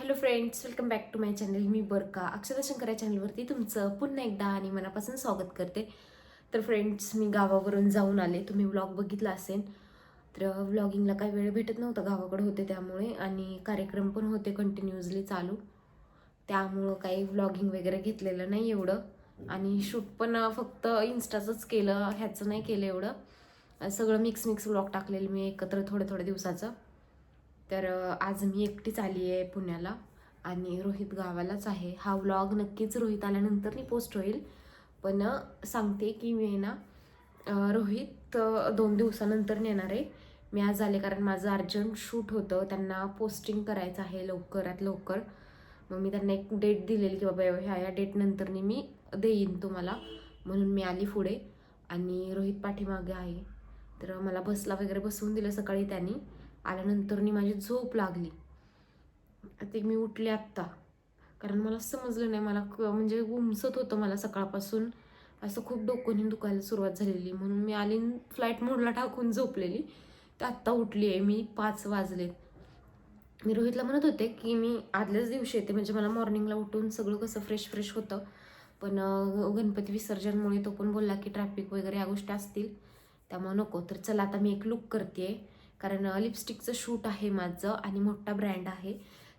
Hello friends welcome back to my channel मी बरका. अक्षरा शंकर या चॅनलवरती तुमचं पुन्हा एकदा आणि मनापासून स्वागत करते. तर फ्रेंड्स मी गावावरून जाऊन आले. तुम्ही व्लॉग बघितला असेल. तर व्लॉगिंगला काही वेळ भेटत नव्हता गावाकडे होते त्यामुळे आणि कार्यक्रम पण होते कंटिन्युअसली चालू. त्यामुळं काही व्लॉगिंग वगैरे घेतलेलं नाही एवढं. आणि शूट पण फक्त इन्स्टाचंच केलं ह्याचं नाही केलं एवढं. सगळं मिक्स मिक्स व्लॉग टाकलेलं मी एकत्र थोडं थोड्या दिवसाचं. तर आज मी एकटीच आली आहे पुण्याला आणि रोहित गावालाच आहे. हा व्लॉग नक्कीच रोहित आल्यानंतर मी पोस्ट होईल. पण सांगते की मी ना रोहित दोन दिवसानंतर नेणार आहे. मी आज आले कारण माझं अर्जंट शूट होतं. त्यांना पोस्टिंग करायचं आहे लवकरात लवकर. मग मी त्यांना एक डेट दिलेली की बाबा ह्या या डेटनंतरनी मी देईन तुम्हाला. म्हणून मी आली पुढे आणि रोहित पाठीमागे आहे. तर मला बसला वगैरे बसवून दिलं सकाळी त्यांनी. आल्यानंतर माझी झोप लागली. ते मी उठले आत्ता. कारण मला समजलं नाही मला क- म्हणजे उमसत होतं मला सकाळपासून. असं खूप डोकं दुखायला सुरुवात झालेली. म्हणून मी आली फ्लाईट मोडला टाकून झोपलेली. तर आत्ता उठली आहे मी पाच वाजलेत मी रोहितला म्हणत होते की मी आदल्याच दिवशी येते. म्हणजे मला मॉर्निंगला उठून सगळं कसं फ्रेश फ्रेश होतं. पण गणपती विसर्जनमुळे तो पण बोलला की ट्रॅफिक वगैरे या गोष्टी असतील. त्यामुळे नको. तर चला आता मी एक लुक करते कारण लिपस्टिकचं शूट आहे माझं आणि मोठा ब्रँड आहे.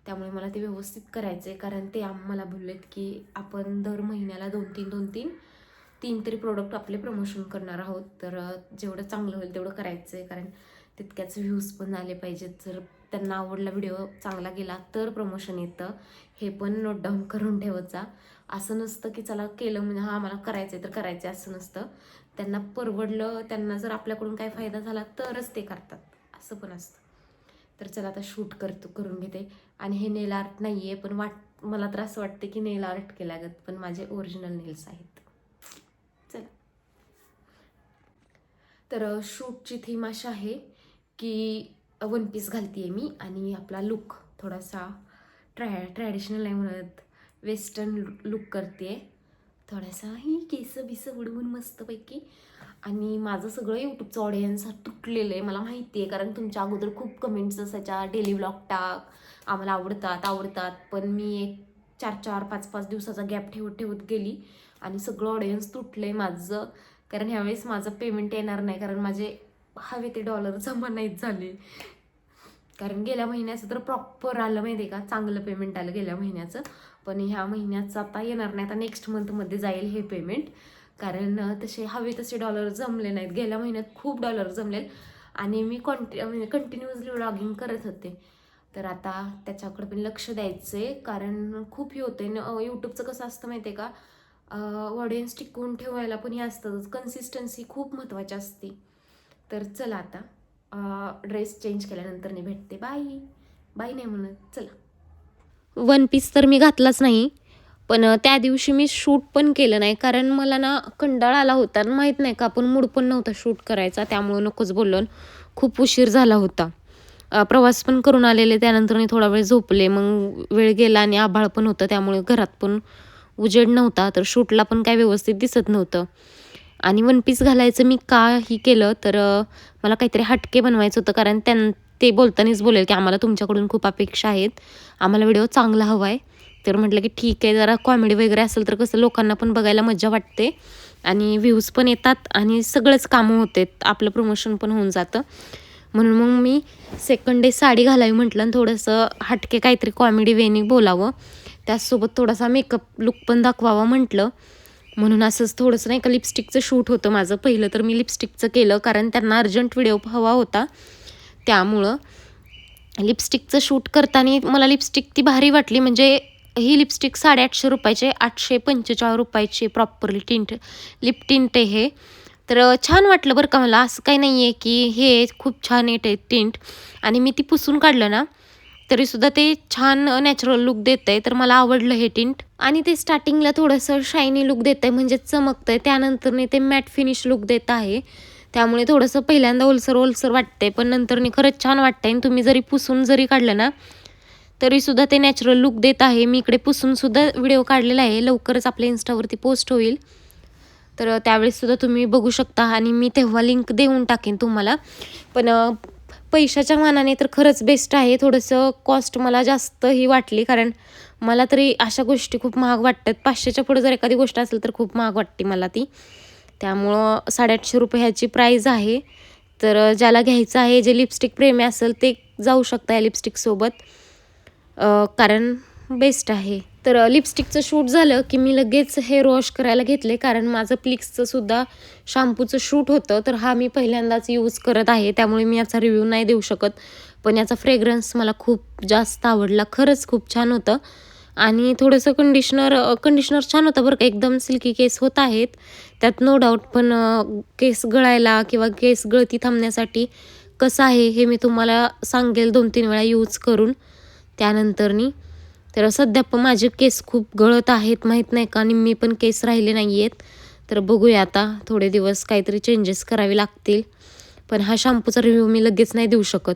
त्यामुळे मला ते व्यवस्थित करायचं आहे कारण ते आम्हाला बोललेत की आपण दर महिन्याला दोन तीन दोन तीन तीन तरी प्रोडक्ट आपले प्रमोशन करणार आहोत. तर जेवढं चांगलं होईल तेवढं करायचं आहे कारण तितक्याच व्ह्यूज पण आले पाहिजेत. जर त्यांना आवडला व्हिडिओ चांगला गेला तर प्रमोशन येतं. हे पण नोट डाऊन करून ठेवायचा. असं नसतं की चला केलं म्हणजे हा मला करायचं आहे तर करायचं आहे असं नसतं. त्यांना परवडलं त्यांना जर आपल्याकडून काय फायदा झाला तरच ते करतात. असं पण असतं. तर चला आता शूट करतो करून घेते. आणि हे नेल आर्ट नाही आहे पण वाट मला तर असं वाटतं की नेल आर्ट केल्यागत पण माझे ओरिजिनल नेल्स आहेत. चला. तर शूटची थीम अशी आहे की वन पीस घालते मी आणि आपला लुक थोडासा ट्रॅ ट्रॅडिशनल आहे म्हणत. वेस्टर्न लुक करते थोडासा ही केस बिस उडवून मस्तपैकी आणि माझं सगळं यूट्यूबचं ऑडियन्स तुटलेलं आहे मला माहिती आहे. कारण तुमच्या अगोदर खूप कमेंट्स असायच्या डेली व्लॉग टाक आम्हाला आवडतात आवडतात. पण मी एक चार चार पाच पाच दिवसाचा गॅप ठेवत ठेवत गेली आणि सगळं ऑडियन्स तुटलं आहे माझं. कारण ह्यावेळेस माझं पेमेंट येणार नाही कारण माझे हवे ते डॉलर जमा नाहीत झाले. कारण गेल्या महिन्याचं तर प्रॉपर आलं माहिती आहे का? चांगलं पेमेंट आलं गेल्या महिन्याचं. पण ह्या महिन्याचं आता येणार नाही आता नेक्स्ट मंथमध्ये जाईल हे पेमेंट कारण तसे हवे तसे डॉलर जमले नाहीत. गेल्या महिन्यात खूप डॉलर जमले आणि मी कॉन्टि म्हणजे कंटिन्युअसली व्लॉगिंग करत होते. तर आता त्याच्याकडे पण लक्ष द्यायचं आहे कारण खूप हे होते यूट्यूबचं कसं असतं माहिती आहे का ऑडियन्स टिकवून ठेवायला पण हे असतंच कन्सिस्टन्सी खूप महत्त्वाची असते. तर चला आता ड्रेस चेंज केल्यानंतर मी भेटते. बाय बाय नाही म्हणत. चला. वन पीस तर मी घातलाच नाही. पण त्या दिवशी मी शूट पण केलं नाही. कारण मला ना कंटाळा आला होता. आणि माहीत नाही का आपण मूड पण नव्हता शूट करायचा. त्यामुळं नकोच बोललो. खूप उशीर झाला होता. प्रवास पण करून आलेले. त्यानंतर मी थोडा वेळ झोपले. मग वेळ गेला आणि आभाळ पण होतं. त्यामुळे घरात पण उजेड नव्हता. तर शूटला पण काय व्यवस्थित दिसत नव्हतं. आणि वन पीस घालायचं मी काही केलं? तर मला काहीतरी हटके बनवायचं होतं. कारण त्यां ते बोलतानाच बोलेल की आम्हाला तुमच्याकडून खूप अपेक्षा आहेत. आम्हाला व्हिडिओ चांगला हवा आहे तर म्हटलं की ठीक आहे जरा कॉमेडी वगैरे असेल तर कसं लोकांना पण बघायला मजा वाटते. आणि व्ह्यूज पण येतात आणि सगळंच कामं होते आपलं प्रमोशन पण होऊन जातं. म्हणून मग मी सेकंड डे साडी घालावी म्हटलं आणि थोडंसं हटके काहीतरी कॉमेडी वेनी बोलावं. त्याचसोबत थोडासा मेकअप लुक पण दाखवावा म्हटलं. म्हणून असंच थोडंसं नाही का लिपस्टिकचं शूट होतं माझं. पहिलं तर मी लिपस्टिकचं केलं कारण त्यांना अर्जंट व्हिडिओ हवा होता. त्यामुळं लिपस्टिकचं शूट करताना मला लिपस्टिक ती भारी वाटली. म्हणजे ही लिपस्टिक साडेआठशे रुपयाचे आठशे पंचेचाळीस रुपयाचे प्रॉपरली टिंट लिप टिंट आहे हे. तर छान वाटलं बरं का मला. असं काही नाही आहे की हे खूप छान येते टिंट आणि मी ती पुसून काढलं ना तरीसुद्धा ते छान नॅचरल लुक देत आहे तर मला आवडलं हे टिंट आणि ते स्टार्टिंगला थोडंसं शायनी लुक देत आहे म्हणजे चमकतं आहे त्यानंतरने ते मॅट फिनिश लुक देत आहे. त्यामुळे थोडंसं पहिल्यांदा ओलसर ओलसर वाटतंय पण नंतरने खरंच छान वाटतंय. आणि तुम्ही जरी पुसून जरी काढलं ना तरीसुद्धा ते नॅचरल लुक देत आहे. मी इकडे पुसूनसुद्धा व्हिडिओ काढलेला आहे. लवकरच आपल्या इन्स्टावरती पोस्ट होईल. तर त्यावेळेस सुद्धा तुम्ही बघू शकता आणि मी तेव्हा लिंक देऊन टाकेन तुम्हाला. पण पैशाच्या मानाने तर खरंच बेस्ट आहे. थोडंसं कॉस्ट मला जास्तही वाटली. कारण मला तरी अशा गोष्टी खूप महाग वाटतात. पाचशेच्या पुढे जर एखादी गोष्ट असेल तर खूप महाग वाटते मला ती. त्यामुळं साडेआठशे रुपये ह्याची प्राईज आहे. तर ज्याला घ्यायचं आहे जे लिपस्टिक प्रेमी असेल ते जाऊ शकता या लिपस्टिकसोबत कारण बेस्ट आहे. तर लिपस्टिकचं शूट झालं की मी लगेच हेअर वॉश करायला घेतले. कारण माझं प्लिक्सचं सुद्धा शॅम्पूचं शूट होतं. तर हा मी पहिल्यांदाच यूज करत आहे. त्यामुळे मी याचा रिव्ह्यू नाही देऊ शकत. पण याचा फ्रेग्रन्स मला खूप जास्त आवडला. खरंच खूप छान होतं. आणि थोडंसं कंडिशनर कंडिशनर छान होतं बरं का. एकदम सिल्की केस होत आहेत. त्यात नो डाऊट पण केस गळायला किंवा केस गळती थांबण्यासाठी कसं आहे हे मी तुम्हाला सांगेल दोन तीन वेळा यूज करून. त्यानंतरनी तर सध्या पण माझे केस खूप गळत आहेत माहीत नाही का? निम्मी पण केस राहिले नाही आहेत. तर बघूया आता थोडे दिवस काहीतरी चेंजेस करावे लागतील. पण हा शॅम्पूचा रिव्ह्यू मी लगेच नाही देऊ शकत.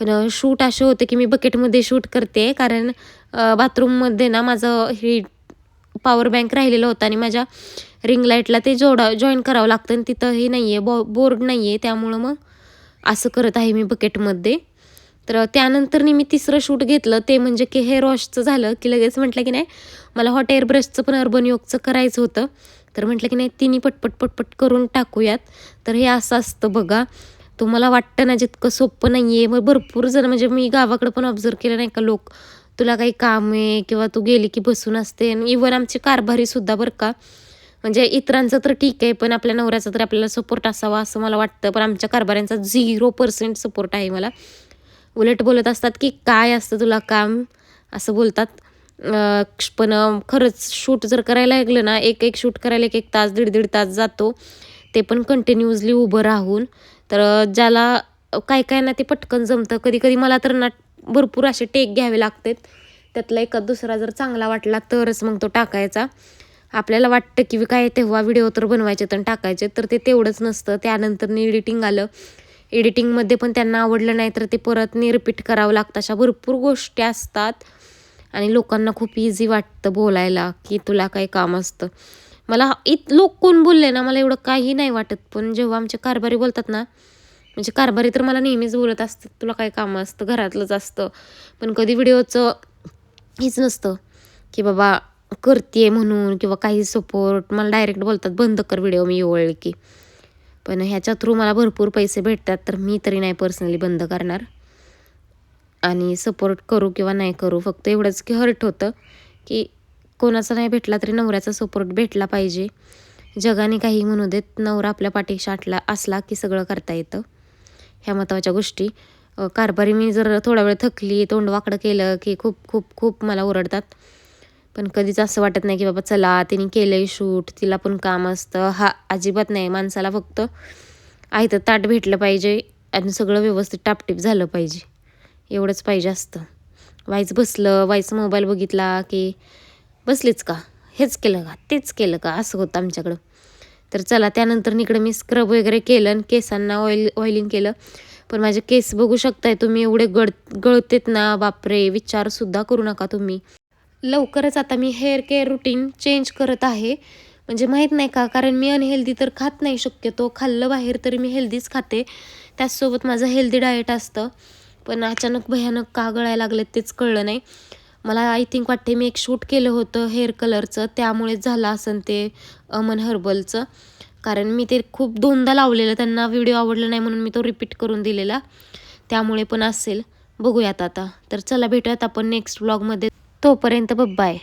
पण शूट असे होते की मी बकेटमध्ये शूट करते कारण बाथरूममध्ये ना माझं हे पॉवर बँक राहिलेलं होतं आणि माझ्या रिंग लाईटला ते जोडा जॉईन करावं लागतं आणि तिथं हे नाही आहे बॉ बोर्ड नाही आहे त्यामुळं मग असं करत आहे मी बकेटमध्ये तर त्यानंतर मी तिसरं शूट घेतलं. ते म्हणजे की हेअर वॉशचं झालं की लगेच म्हटलं की नाही मला हॉट एअर ब्रशचं पण अर्बन योगचं करायचं होतं. तर म्हटलं की नाही तिन्ही पटपट पटपट करून टाकूयात. तर हे असं असतं बघा. तुम्हाला वाटतं ना जितकं सोपं नाही आहे मग भरपूर जण म्हणजे मी गावाकडं पण ऑब्झर्व केलं नाही का लोक. तुला काही काम आहे किंवा तू गेली की बसून असते. आणि इवन आमची कारभारीसुद्धा बरं का. म्हणजे इतरांचं तर ठीक आहे पण आपल्या नवऱ्याचा तर आपल्याला सपोर्ट असावा असं मला वाटतं. पण आमच्या कारभाऱ्यांचा झिरो पर्सेंट सपोर्ट आहे मला. उलट बोलत असतात की काय असतं तुला काम? असं बोलतात. पण खरंच शूट जर करायला लागलं ना एक एक शूट करायला एक एक तास दीड दीड तास जातो. ते पण कंटिन्युअसली उभं राहून. तर ज्याला काय काय ना ते पटकन जमतं. कधी कधी मला तर ना भरपूर असे टेक घ्यावे लागतात. त्यातला एखाद दुसरा जर चांगला वाटला तरच मग तो टाकायचा. आपल्याला वाटतं की काय तेव्हा व्हिडिओ तर बनवायचे तर टाकायचे. तर ते तेवढंच नसतं. त्यानंतर एडिटिंग आलं. एडिटिंगमध्ये पण त्यांना आवडलं नाही तर ते परत नि रिपीट करावं लागतं. अशा भरपूर गोष्टी असतात. आणि लोकांना खूप इझी वाटतं बोलायला की तुला काय काम असतं. मला इत लोक कोण बोलले ना मला एवढं काही नाही वाटत. पण जेव्हा आमचे कारभारी बोलतात ना म्हणजे कारभारी तर मला नेहमीच बोलत असतात तुला काय कामं असतं घरातलंच असतं. पण कधी व्हिडिओचं हेच नसतं की बाबा करते म्हणून किंवा काही सपोर्ट मला डायरेक्ट बोलतात बंद कर व्हिडिओ मी ओळख. की पण ह्याच्या थ्रू मला भरपूर पैसे भेटतात तर मी तरी नाही पर्सनली बंद करणार. आणि सपोर्ट करू किंवा नाही करू फक्त एवढंच की हर्ट होतं की कोणाचा नाही भेटला तरी नवऱ्याचा सपोर्ट भेटला पाहिजे. जगाने काही म्हणू देत नवरा आपल्या पाठीशी आटला असला की सगळं करता येतं. ह्या महत्त्वाच्या गोष्टी. कारभारी मी जर थोडा वेळ थकली तोंड वाकडं केलं की खूप खूप खूप मला ओरडतात. पण कधीच असं वाटत नाही की बाबा चला तिने केलं आहे शूट तिला पण काम असतं. हा अजिबात नाही माणसाला फक्त आहे तर ताट भेटलं पाहिजे आणि सगळं व्यवस्थित टापटीप झालं पाहिजे. एवढंच पाहिजे असतं. वाईच बसलं वाईच मोबाईल बघितला की बसलीच का? हेच केलं का? तेच केलं का? असं होतं आमच्याकडं. तर चला त्यानंतर इकडं मी स्क्रब वगैरे केलं आणि केसांना ऑइल ऑइलिंग केलं. पण माझे केस बघू शकताय तुम्ही एवढे गळ गळतेत ना बापरे! विचारसुद्धा करू नका तुम्ही. लवकरच आता मी हेअर केअर रुटीन चेंज करत आहे. म्हणजे माहीत नाही का कारण मी अनहेल्दी तर खात नाही शक्यतो. खाल्लं बाहेर तरी मी हेल्दीच खाते. त्याचसोबत माझं हेल्दी डाएट असतं. पण अचानक भयानक का गळायला लागलेत तेच कळलं नाही. मला आय थिंक वाटते मी एक शूट केलं होतं हेअर कलरचं त्यामुळेच झालं असन ते अमन हर्बलचं. कारण मी ते खूप दोनदा लावलेलं. त्यांना व्हिडिओ आवडला नाही म्हणून मी तो रिपीट करून दिलेला. त्यामुळे पण असेल. बघूयात आता. तर चला भेटूयात आपण नेक्स्ट ब्लॉगमध्ये तोपर्यंत बाय.